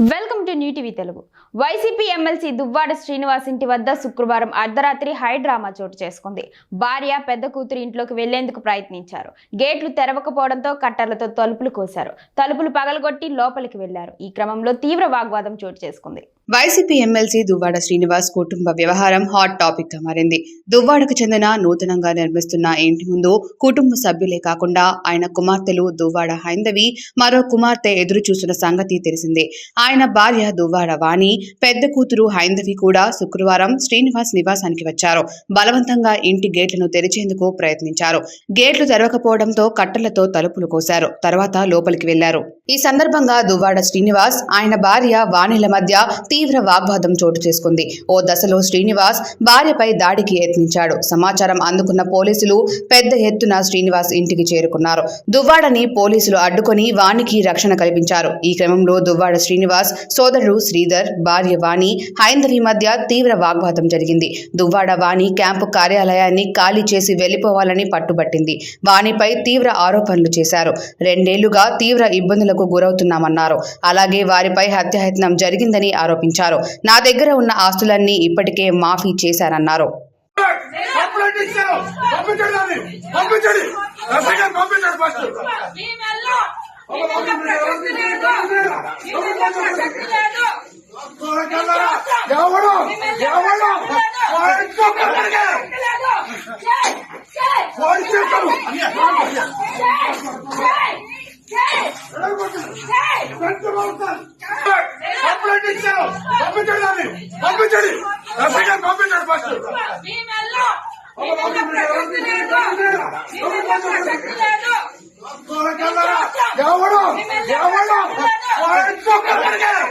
Welcome to new TV Telugu. YCP MLC Duvvada Srinivas ఇంటి వద్ద శుక్రవారం అర్ధరాత్రి హై డ్రామా చోటు చేసుకుంది. భార్య పెద్ద కూతురు ఇంట్లోకి వెళ్ళేందుకు ప్రయత్నించారు. గేట్లు తెరవకపోవడంతో కట్టర్లతో తలుపులు కోశారు. తలుపులు పగలగొట్టి లోపలికి వెళ్ళారు. ఈ క్రమంలో తీవ్ర వాగ్వాదం చోటు చేసుకుంది. వైసీపీ ఎమ్మెల్సీ దువ్వాడ శ్రీనివాస్ కుటుంబ వ్యవహారం హాట్ టాపిక్గా మారింది. దువ్వాడకు చెందిన నూతనంగా నిర్మిస్తున్న ఇంటి ముందు కుటుంబ సభ్యులే కాకుండా ఆయన కుమార్తెలు దువ్వాడ హైందవి మరో కుమార్తె ఎదురు చూసిన సంగతి తెలిసిందే. ఆయన భార్య దువ్వాడ వాణి పెద్ద కూతురు హైందవి కూడా శుక్రవారం శ్రీనివాస్ నివాసానికి వచ్చారు. బలవంతంగా ఇంటి గేట్లను తెరిచేందుకు ప్రయత్నించారు. గేట్లు తెరవకపోవడంతో కట్టెలతో తలుపులు కోశారు. తర్వాత లోపలికి వెళ్ళారు. ఈ సందర్భంగా దువ్వాడ శ్రీనివాస్ ఆయన భార్య వాణిల మధ్య తీవ్ర వాగ్వాదం చోటు చేసుకుంది. ఓ దశలో శ్రీనివాస్ భార్యపై దాడికి యత్నించాడు. సమాచారం అందుకున్న పోలీసులు పెద్ద ఎత్తున శ్రీనివాస్ ఇంటికి చేరుకున్నారు. దువ్వాడని పోలీసులు అడ్డుకొని వాణికి రక్షణ కల్పించారు. ఈ క్రమంలో దువ్వాడ శ్రీనివాస్ సోదరుడు శ్రీధర్ భార్య వాణి హైందవి మధ్య తీవ్ర వాగ్వాదం జరిగింది. దువ్వాడ వాణి క్యాంపు కార్యాలయాన్ని ఖాళీ చేసి వెళ్ళిపోవాలని పట్టుబట్టింది. వాణిపై తీవ్ర ఆరోపణలు చేశారు. రెండేళ్ళుగా తీవ్ర ఇబ్బందులకు గురవుతున్నామన్నారు. అలాగే వారిపై హత్యాయత్నం జరిగిందని ఆరోపించారు. నా దగ్గర ఉన్న ఆస్తులన్నీ ఇప్పటికే మాఫీ చేశారన్నారు పంపించండి పంపించండి ఎస్ఐ గారు పంపించండి ఫస్ట్ ఎవడు ఎవడు ప్రసక్తి లేదు.